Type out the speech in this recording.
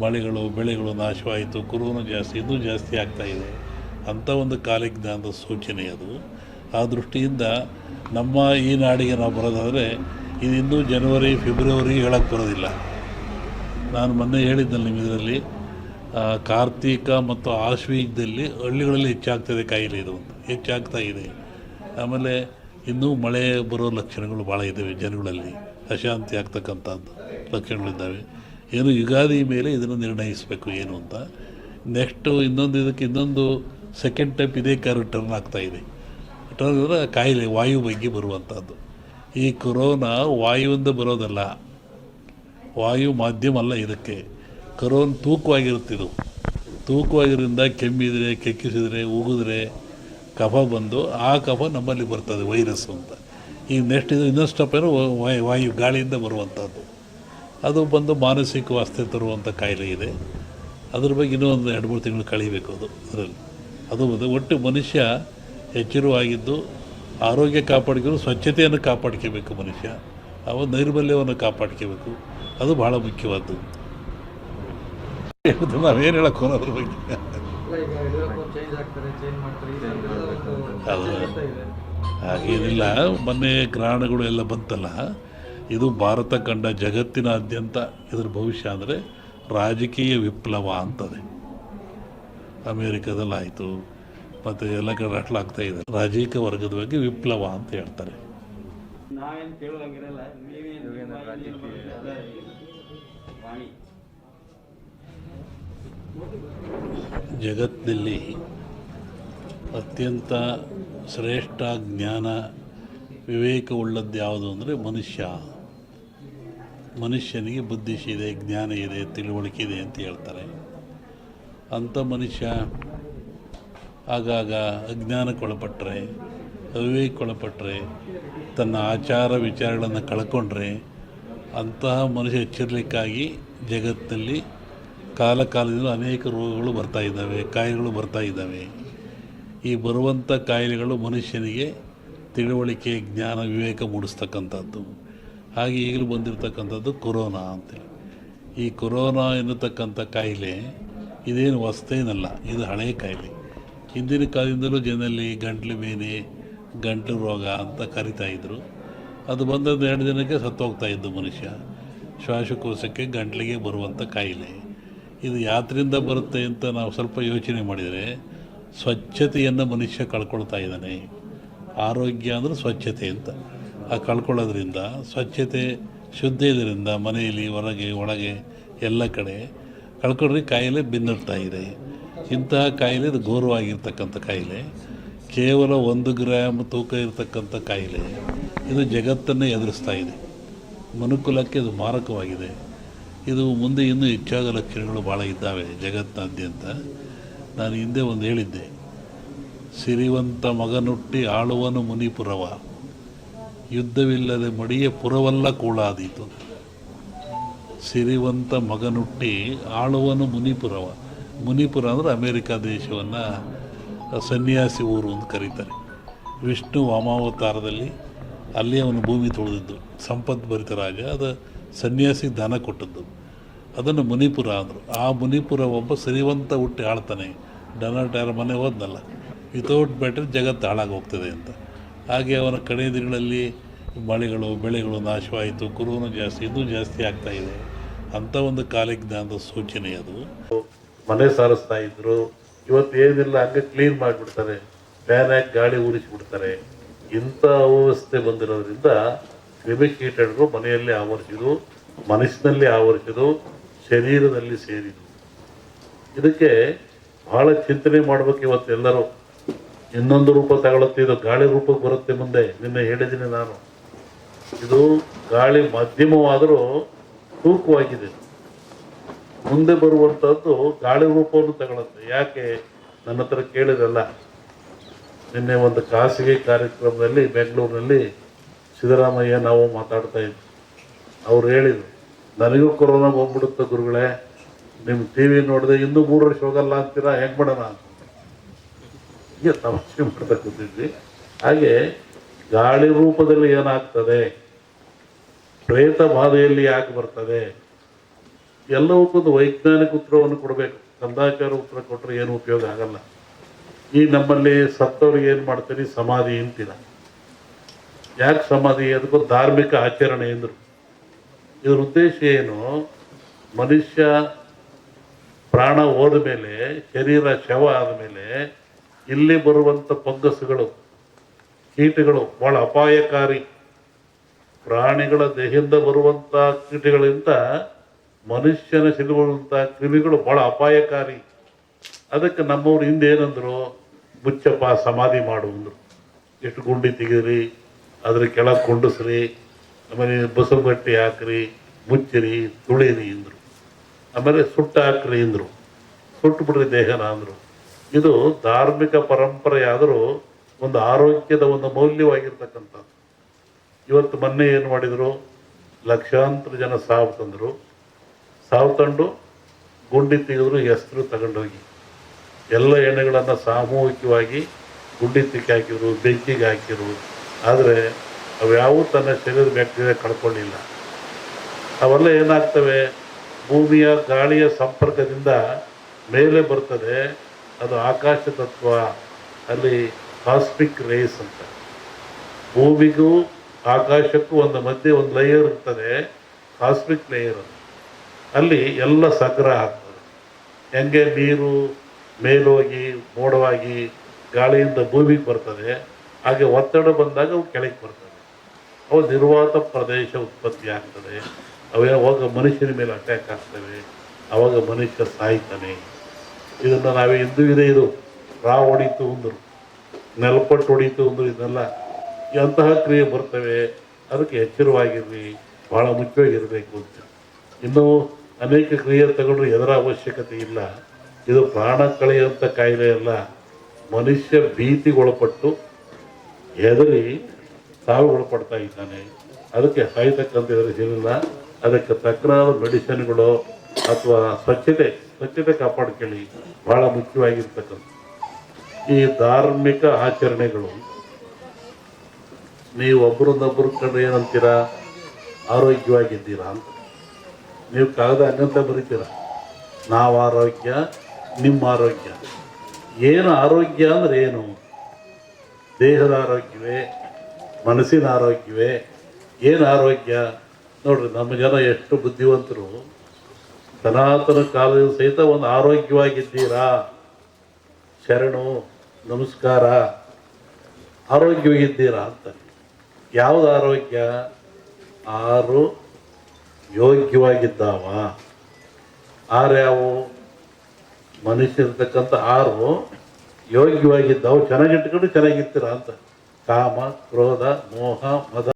ಮಳೆಗಳು ಬೆಳೆಗಳು ನಾಶವಾಯಿತು ಕುರುವನು ಜಾಸ್ತಿ ಇನ್ನೂ ಜಾಸ್ತಿ ಆಗ್ತಾ ಇದೆ ಅಂಥ ಒಂದು ಕಾಲಜ್ಞಾನದ ಸೂಚನೆ ಅದು. ಆ ದೃಷ್ಟಿಯಿಂದ ನಮ್ಮ ಈ ನಾಡಿಗೆ ನಾವು ಬರೋದಾದರೆ ಇದು ಇನ್ನೂ ಜನವರಿ ಫೆಬ್ರವರಿ ಹೇಳಕ್ಕೆ ಬರೋದಿಲ್ಲ. ನಾನು ಮೊನ್ನೆ ಹೇಳಿದ್ದಲ್ಲ ನಿಮ್ಮ ಇದರಲ್ಲಿ ಆ, ಕಾರ್ತೀಕ ಮತ್ತು ಆಶ್ವೀಜದಲ್ಲಿ ಹಳ್ಳಿಗಳಲ್ಲಿ ಹೆಚ್ಚಾಗ್ತದೆ ಕಾಯಿಲೆ ಇದು ಅಂತ. ಹೆಚ್ಚಾಗ್ತಾ ಇದೆ. ಆಮೇಲೆ ಇನ್ನೂ ಮಳೆ ಬರೋ ಲಕ್ಷಣಗಳು ಭಾಳ ಇದ್ದಾವೆ ಜನಗಳಲ್ಲಿ. ಅಶಾಂತಿ ಆಗ್ತಕ್ಕಂಥದ್ದು ಲಕ್ಷಣಗಳಿದ್ದಾವೆ. ಏನು ಯುಗಾದಿ ಮೇಲೆ ಇದನ್ನು ನಿರ್ಣಯಿಸಬೇಕು ಏನು ಅಂತ. ನೆಕ್ಸ್ಟು ಇನ್ನೊಂದು ಇದಕ್ಕೆ ಇನ್ನೊಂದು ಸೆಕೆಂಡ್ ಟೈಪ್ ಇದೇ ಕಾರು ಟರ್ನ್ ಆಗ್ತಾ ಇದೆ. ಟರ್ನ್ ಅಂದರೆ ಕಾಯಿಲೆ, ವಾಯು ಬಗ್ಗೆ ಬರುವಂಥದ್ದು ಈ ಕೊರೋನಾ ವಾಯುವಿಂದ ಬರೋದಲ್ಲ. ವಾಯು ಮಾಧ್ಯಮ ಅಲ್ಲ ಇದಕ್ಕೆ. ಕೊರೋನ್ ತೂಕವಾಗಿರುತ್ತಿದ್ದು ತೂಕವಾಗಿರೋದ್ರಿಂದ ಕೆಮ್ಮಿದರೆ, ಕೆಕ್ಕಿಸಿದರೆ, ಉಗಿದ್ರೆ ಕಫ ಬಂದು ಆ ಕಫ ನಮ್ಮಲ್ಲಿ ಬರ್ತದೆ ವೈರಸ್ ಅಂತ. ಈಗ ನೆಕ್ಸ್ಟ್ ಇದು ಇನ್ನೊಂದು ಸ್ಟೆಪ್ ಏನೋ ವಾಯು ಗಾಳಿಯಿಂದ ಬರುವಂಥದ್ದು ಅದು ಬಂದು ಮಾನಸಿಕ ವಾಸ್ತೆ ತರುವಂಥ ಕಾಯಿಲೆ ಇದೆ. ಅದ್ರ ಬಗ್ಗೆ ಇನ್ನೂ ಒಂದು ಎರಡು ಮೂರು ತಿಂಗಳು ಕಳೀಬೇಕು ಅದು, ಅದರಲ್ಲಿ. ಅದು ಒಟ್ಟು ಮನುಷ್ಯ ಎಚ್ಚರವಾಗಿದ್ದು ಆರೋಗ್ಯ ಕಾಪಾಡ್ಕೊಂಡು ಸ್ವಚ್ಛತೆಯನ್ನು ಕಾಪಾಡ್ಕೋಬೇಕು ಮನುಷ್ಯ. ಅವ ನೈರ್ಮಲ್ಯವನ್ನು ಕಾಪಾಡ್ಕೋಬೇಕು. ಅದು ಭಾಳ ಮುಖ್ಯವಾದ್ದು. ನಾವೇನು ಹೇಳಕ್ಕೆ ಹೋಗೋದ್ರ ಬಗ್ಗೆ? ಇದೆ. ಹಾಗೇನಿಲ್ಲ. ಮೊನ್ನೆ ಗ್ರಹಣಗಳು ಎಲ್ಲ ಬಂತಲ್ಲ. ಇದು ಭಾರತ ಕಂಡ ಜಗತ್ತಿನಾದ್ಯಂತ ಇದರ ಭವಿಷ್ಯ ಅಂದರೆ ರಾಜಕೀಯ ವಿಪ್ಲವ ಅಂತದೆ. ಅಮೇರಿಕಾದಲ್ಲಿ ಆಯಿತು ಮತ್ತು ಎಲ್ಲ ಕಡೆ ರಟ್ಲಾಗ್ತಾ ಇದೆ. ರಾಜಕೀಯ ವರ್ಗದ ಬಗ್ಗೆ ವಿಪ್ಲವ ಅಂತ ಹೇಳ್ತಾರೆ. ಜಗತ್ತಿನಲ್ಲಿ ಅತ್ಯಂತ ಶ್ರೇಷ್ಠ ಜ್ಞಾನ ವಿವೇಕವುಳ್ಳದ್ದು ಯಾವುದು ಅಂದರೆ ಮನುಷ್ಯ. ಮನುಷ್ಯನಿಗೆ ಬುದ್ಧಿಶಿ ಇದೆ, ಜ್ಞಾನ ಇದೆ, ತಿಳುವಳಿಕೆ ಇದೆ ಅಂತ ಹೇಳ್ತಾರೆ. ಅಂಥ ಮನುಷ್ಯ ಆಗಾಗ ಅಜ್ಞಾನಕ್ಕೊಳಪಟ್ಟರೆ ಅವಿವೇಕೊಳಪಟ್ಟರೆ ತನ್ನ ಆಚಾರ ವಿಚಾರಗಳನ್ನು ಕಳ್ಕೊಂಡ್ರೆ ಅಂತಹ ಮನುಷ್ಯ ಎಚ್ಚರಿಲಿಕ್ಕಾಗಿ ಜಗತ್ತಲ್ಲಿ ಕಾಲ ಅನೇಕ ರೋಗಗಳು ಬರ್ತಾ ಇದ್ದಾವೆ, ಕಾಯಿಲೆಗಳು ಬರ್ತಾ ಇದ್ದಾವೆ. ಈ ಬರುವಂಥ ಕಾಯಿಲೆಗಳು ಮನುಷ್ಯನಿಗೆ ತಿಳುವಳಿಕೆ, ಜ್ಞಾನ, ವಿವೇಕ ಮೂಡಿಸ್ತಕ್ಕಂಥದ್ದು. ಹಾಗೆ ಈಗಲೂ ಬಂದಿರತಕ್ಕಂಥದ್ದು ಕೊರೋನಾ ಅಂತೇಳಿ. ಈ ಕೊರೋನಾ ಎನ್ನುತಕ್ಕಂಥ ಕಾಯಿಲೆ ಇದೇನು ಹೊಸ್ತೇನಲ್ಲ ಇದು ಹಳೆಯ ಕಾಯಿಲೆ. ಹಿಂದಿನ ಕಾಲದಿಂದಲೂ ಜನರಲ್ಲಿ ಗಂಟ್ಲು ಬೇನೆ, ಗಂಟ್ಲು ರೋಗ ಅಂತ ಕರಿತಾ ಇದ್ದರು ಅದು ಬಂದದ್ದು ಎರಡು ದಿನಕ್ಕೆ ಸತ್ತೋಗ್ತಾ ಇದ್ದು ಮನುಷ್ಯ. ಶ್ವಾಸಕೋಶಕ್ಕೆ ಗಂಟ್ಲಿಗೆ ಬರುವಂಥ ಕಾಯಿಲೆ. ಇದು ಯಾತ್ರಿಂದ ಬರುತ್ತೆ ಅಂತ ನಾವು ಸ್ವಲ್ಪ ಯೋಚನೆ ಮಾಡಿದರೆ ಸ್ವಚ್ಛತೆಯನ್ನು ಮನುಷ್ಯ ಕಳ್ಕೊಳ್ತಾ ಇದ್ದಾನೆ. ಆರೋಗ್ಯ ಅಂದರೆ ಸ್ವಚ್ಛತೆ ಅಂತ. ಕಳ್ಕೊಳ್ಳೋದ್ರಿಂದ ಸ್ವಚ್ಛತೆ, ಶುದ್ಧ ಇದರಿಂದ ಮನೆಯಲ್ಲಿ, ಹೊರಗೆ, ಒಳಗೆ ಎಲ್ಲ ಕಡೆ ಕಳ್ಕೊಂಡ್ರೆ ಕಾಯಿಲೆ ಬಿನ್ನಡ್ತಾ ಇದೆ. ಇಂತಹ ಕಾಯಿಲೆ ಇದು ಘೋರವಾಗಿರ್ತಕ್ಕಂಥ ಕಾಯಿಲೆ. ಕೇವಲ ಒಂದು ಗ್ರಾಮ್ ತೂಕ ಇರತಕ್ಕಂಥ ಕಾಯಿಲೆ. ಇದು ಜಗತ್ತನ್ನೇ ಎದುರಿಸ್ತಾ ಇದೆ. ಮನುಕುಲಕ್ಕೆ ಇದು ಮಾರಕವಾಗಿದೆ. ಇದು ಮುಂದೆ ಇನ್ನೂ ಹೆಚ್ಚಾದ ಲಕ್ಷಣಗಳು ಭಾಳ ಇದ್ದಾವೆ ಜಗತ್ತಿನಾದ್ಯಂತ. ನಾನು ಹಿಂದೆ ಒಂದು ಹೇಳಿದ್ದೆ, ಸಿರಿವಂತ ಮಗನುಟ್ಟಿ ಆಳುವನು ಮುನಿಪುರವ. ಯುದ್ಧವಿಲ್ಲದೆ ಮಡಿಯ ಪುರವಲ್ಲ ಕೂಳಾದೀತು. ಸಿರಿವಂತ ಮಗನುಟ್ಟಿ ಆಳುವನು ಮುನಿಪುರವ. ಮುನಿಪುರ ಅಂದರೆ ಅಮೇರಿಕಾ ದೇಶವನ್ನು ಸನ್ಯಾಸಿ ಊರು ಅಂತ ಕರೀತಾರೆ. ವಿಷ್ಣು ವಾಮಾವತಾರದಲ್ಲಿ ಅಲ್ಲಿ ಅವನು ಭೂಮಿ ತೊಳೆದಿದ್ದು. ಸಂಪತ್ ಭರಿತ ರಾಜ, ಅದು ಸನ್ಯಾಸಿ ದಾನ ಕೊಟ್ಟದ್ದು. ಅದನ್ನು ಮುನಿಪುರ ಅಂದರು. ಆ ಮುನಿಪುರ ಒಬ್ಬ ಸಿರಿವಂತ ಹುಟ್ಟಿ ಆಳ್ತಾನೆ. ಡೊನಾಲ್ಡ್ ಯಾರ ಮನೆ ಹೋದ್ನಲ್ಲ. ವಿತೌಟ್ ಬ್ಯಾಟ್ರಿ ಜಗತ್ತು ಹಾಳಾಗಿ ಹೋಗ್ತದೆ ಅಂತ. ಹಾಗೆ ಅವನ ಕಡೆಯ ದಿನಗಳಲ್ಲಿ ಮಳೆಗಳು, ಬೆಳೆಗಳು ನಾಶವಾಯಿತು, ಕುರುನು ಜಾಸ್ತಿ, ಇನ್ನೂ ಜಾಸ್ತಿ ಆಗ್ತಾ ಇದೆ. ಅಂಥ ಒಂದು ಕಾಲಜ್ಞಾನದ ಸೂಚನೆ ಅದು. ಮನೆ ಸಾರಿಸ್ತಾ ಇದ್ರು ಇವತ್ತು ಏನಿಲ್ಲ, ಹಂಗೆ ಕ್ಲೀನ್ ಮಾಡಿಬಿಡ್ತಾರೆ. ಫ್ಯಾನ್ ಹಾಕಿ ಗಾಳಿ ಉರಿಸಿಬಿಡ್ತಾರೆ ಇಂಥ ಅವ್ಯವಸ್ಥೆ ಬಂದಿರೋದ್ರಿಂದ ಕ್ರಿಮಿಕೀಟಗಳು ಮನೆಯಲ್ಲಿ ಆವರಿಸಿದು ಮನಸ್ಸಿನಲ್ಲಿ ಆವರಿಸಿದು ಶರೀರದಲ್ಲಿ ಸೇರಿದು ಇದಕ್ಕೆ ಬಹಳ ಚಿಂತನೆ ಮಾಡಬೇಕು ಇವತ್ತು ಎಲ್ಲರೂ. ಇನ್ನೊಂದು ರೂಪ ತಗೊಳ್ಳುತ್ತೆ ಇದು ಗಾಳಿ ರೂಪಕ್ಕೆ ಬರುತ್ತೆ ಮುಂದೆ, ನಿನ್ನೆ ಹೇಳಿದ್ದೀನಿ ನಾನು. ಇದು ಗಾಳಿ ಮಾಧ್ಯಮವಾದರೂ ತೂಕವಾಗಿದೆ. ಮುಂದೆ ಬರುವಂಥದ್ದು ಗಾಳಿ ರೂಪವನ್ನು ತಗೊಳುತ್ತೆ. ಯಾಕೆ? ನನ್ನ ಹತ್ರ ಕೇಳಿರಲ್ಲ ನಿನ್ನೆ ಒಂದು ಖಾಸಗಿ ಕಾರ್ಯಕ್ರಮದಲ್ಲಿ ಬೆಂಗಳೂರಿನಲ್ಲಿ ಸಿದ್ದರಾಮಯ್ಯ ನಾವು ಮಾತಾಡ್ತಾ ಇದ್ವಿ. ಅವ್ರು ಹೇಳಿದರು, ನನಗೂ ಕೊರೋನಾ ಬಂದ್ಬಿಡುತ್ತೆ ಗುರುಗಳೇ. ನಿಮ್ಮ ಟಿ ವಿ ನೋಡಿದೆ ಇನ್ನೂ ಮೂರು ವರ್ಷ ಹೋಗಲ್ಲ ಅಂತೀರಾ? ಹೆಂಗೆ ಮಾಡೋಣ ಅಂತ. ಹೀಗೆ ತಮಾಷೆ ಮಾಡ್ತಾ ಕೂತಿದ್ವಿ. ಹಾಗೆ ಗಾಳಿ ರೂಪದಲ್ಲಿ ಏನಾಗ್ತದೆ? ಪ್ರೇತ ಬಾಧೆಯಲ್ಲಿ ಯಾಕೆ ಬರ್ತದೆ? ಎಲ್ಲವಕ್ಕೊಂದು ವೈಜ್ಞಾನಿಕ ಉತ್ತರವನ್ನು ಕೊಡಬೇಕು. ಕಂದಾಚಾರ ಉತ್ತರ ಕೊಟ್ಟರೆ ಏನು ಉಪಯೋಗ ಆಗಲ್ಲ. ಈ ನಮ್ಮಲ್ಲಿ ಸತ್ತವ್ರಿಗೆ ಏನು ಮಾಡ್ತೀರಿ? ಸಮಾಧಿ ಅಂತಿಲ್ಲ ಯಾಕೆ ಸಮಾಧಿ? ಅದಕ್ಕೂ ಧಾರ್ಮಿಕ ಆಚರಣೆ ಎಂದರು ಇದರ ಉದ್ದೇಶ ಏನು? ಮನುಷ್ಯ ಪ್ರಾಣ ಹೋದ ಮೇಲೆ, ಶರೀರ ಶವ ಆದಮೇಲೆ ಇಲ್ಲಿ ಬರುವಂಥ ಫಂಗಸ್ಗಳು ಕೀಟಗಳು ಭಾಳ ಅಪಾಯಕಾರಿ. ಪ್ರಾಣಿಗಳ ದೇಹದಿಂದ ಬರುವಂಥ ಕೀಟಗಳಿಂದ ಮನುಷ್ಯನ ಸಿಲುಬರುವಂಥ ಕ್ರಿಮಿಗಳು ಬಹಳ ಅಪಾಯಕಾರಿ. ಅದಕ್ಕೆ ನಮ್ಮವ್ರು ಹಿಂದೆ ಏನಂದ್ರು ಮುಚ್ಚಪ್ಪ ಸಮಾಧಿ ಮಾಡುವಂದ್ರು ಎಷ್ಟು ಗುಂಡಿ ತೆಗೀರಿ ಅದ್ರ ಕೆಳಗೆ ಕೊಂಡಸ್ರಿ, ಆಮೇಲೆ ಬಸರು ಬಟ್ಟೆ ಹಾಕ್ರಿ, ಮುಚ್ಚಿರಿ, ತುಳಿರಿ ಅಂದರು. ಆಮೇಲೆ ಸುಟ್ಟ ಹಾಕ್ರಿ ಅಂದ್ರು. ಸುಟ್ಟು ಬಿಡ್ರಿ ದೇಹನ ಅಂದರು. ಇದು ಧಾರ್ಮಿಕ ಪರಂಪರೆಯಾದರೂ ಒಂದು ಆರೋಗ್ಯದ ಒಂದು ಮೌಲ್ಯವಾಗಿರ್ತಕ್ಕಂಥದ್ದು. ಇವತ್ತು ಮೊನ್ನೆ ಏನು ಮಾಡಿದರು? ಲಕ್ಷಾಂತರ ಜನ ಸಾವು ತಂದರು. ಸಾವು ತಂದು ಗುಂಡಿ ತೆಗೆದ್ರು, ಹೆಸರು ತಗೊಂಡೋಗಿ. ಎಲ್ಲ ಎಣ್ಣೆಗಳನ್ನು ಸಾಮೂಹಿಕವಾಗಿ ಗುಂಡಿ ತಿಕ್ಕಿ ಹಾಕಿದ್ರು, ಬೆಂಕಿಗೆ ಹಾಕಿರು ಆದರೆ ಅವ್ಯಾವೂ ತನ್ನ ಶರೀರದ ಬ್ಯಾಕ್ಟೀರಿಯಾ ಕಳ್ಕೊಳ್ಳಿಲ್ಲ ಅವೆಲ್ಲ ಏನಾಗ್ತವೆ? ಭೂಮಿಯ ಗಾಳಿಯ ಸಂಪರ್ಕದಿಂದ ಮೇಲೆ ಬರ್ತದೆ. ಅದು ಆಕಾಶ ತತ್ವ, ಅಲ್ಲಿ ಕಾಸ್ಮಿಕ್ ರೇಸ್ ಅಂತ. ಭೂಮಿಗೂ ಆಕಾಶಕ್ಕೂ ಒಂದು ಮಧ್ಯೆ ಒಂದು ಲೇಯರ್ ಇರ್ತದೆ ಕಾಸ್ಮಿಕ್ ಲೇಯರ್ ಅಲ್ಲಿ ಎಲ್ಲ ಸಂಗ್ರಹ ಆಗ್ತದೆ. ಹೆಂಗೆ ನೀರು ಮೇಲೋಗಿ, ಮೋಡವಾಗಿ ಗಾಳಿಯಿಂದ ಭೂಮಿಗೆ ಬರ್ತದೆ, ಹಾಗೆ ಒತ್ತಡ ಬಂದಾಗ ಅವು ಕೆಳಗೆ ಬರ್ತದೆ. ಅವು ನಿರ್ವಾತ ಪ್ರದೇಶ ಉತ್ಪತ್ತಿ ಆಗ್ತದೆ. ಅವು ಯಾವಾಗ ಮನುಷ್ಯನ ಮೇಲೆ ಅಟ್ಯಾಕ್ ಆಗ್ತವೆ, ಅವಾಗ ಮನುಷ್ಯ ಸಾಯ್ತಾನೆ. ಇದನ್ನು ನಾವೇ ಹಿಂದೂ ಇದೆ ಇದು ರಾ ಹೊಡಿತು ಅಂದರು, ನೆಲಪಟ್ಟು ಹೊಡಿತು ಅಂದರು ಇದನ್ನೆಲ್ಲ ಅಂತಹ ಕ್ರಿಯೆ ಬರ್ತವೆ, ಅದಕ್ಕೆ ಎಚ್ಚರವಾಗಿರಲಿ ಭಾಳ ಮುಖ್ಯವಾಗಿರಬೇಕು ಅಂತ. ಇನ್ನು ಅನೇಕ ಕ್ರಿಯೆ ತಗೊಂಡ್ರೆ ಎದರ ಅವಶ್ಯಕತೆ ಇಲ್ಲ. ಇದು ಪ್ರಾಣ ಕಳೆಯುವಂಥ ಕಾಯಿಲೆ ಅಲ್ಲ. ಮನುಷ್ಯ ಭೀತಿಗೊಳಪಟ್ಟು ಹೆದರಿ ಸಾವಿಗೊಳಪಡ್ತಾ ಇದ್ದಾನೆ. ಅದಕ್ಕೆ ಸಾಯ್ತಕ್ಕಂಥ ಹೆದರಿಸಿಲ್ಲ ಅದಕ್ಕೆ ತಕ್ಕನಾದ ಮೆಡಿಸಿನ್ಗಳು ಅಥವಾ ಸ್ವಚ್ಛತೆ ಸ್ವಚ್ಛತೆ ಕಾಪಾಡ್ಕೊಳ್ಳಿ. ಭಾಳ ಮುಖ್ಯವಾಗಿರ್ತಕ್ಕಂಥ ಈ ಧಾರ್ಮಿಕ ಆಚರಣೆಗಳು ನೀವು ಒಬ್ಬರನ್ನೊಬ್ಬರು ಕಂಡು ಏನಂತೀರಾ? ಆರೋಗ್ಯವಾಗಿದ್ದೀರಾ ಅಂತ. ನೀವು ಕಾಗದ ಹಂಗಂತ ಬರೀತೀರ? ನಾವು ಆರೋಗ್ಯ, ನಿಮ್ಮ ಆರೋಗ್ಯ. ಏನು ಆರೋಗ್ಯ ಅಂದ್ರೆ ಏನು? ದೇಹದ ಆರೋಗ್ಯವೇ? ಮನಸ್ಸಿನ ಆರೋಗ್ಯವೇ? ಏನು ಆರೋಗ್ಯ? ನೋಡ್ರಿ, ನಮ್ಮ ಜನ ಎಷ್ಟು ಬುದ್ಧಿವಂತರು. ಸನಾತನ ಕಾಲದ ಸಹಿತ ಒಂದು ಆರೋಗ್ಯವಾಗಿದ್ದೀರಾ? ಶರಣು, ನಮಸ್ಕಾರ. ಆರೋಗ್ಯವಾಗಿದ್ದೀರಾ ಅಂತ. ಯಾವ್ದು ಆರೋಗ್ಯ? ಆರು ಯೋಗ್ಯವಾಗಿದ್ದಾವ. ಆರು ಯಾವುವು ಮನುಷ್ಯ ಇರ್ತಕ್ಕಂಥ ಆರು ಯೋಗ್ಯವಾಗಿದ್ದಾವು. ಚೆನ್ನಾಗಿಟ್ಕೊಂಡು ಚೆನ್ನಾಗಿರ್ತೀರ ಅಂತ. ಕಾಮ, ಕ್ರೋಧ, ಮೋಹ, ಮದ.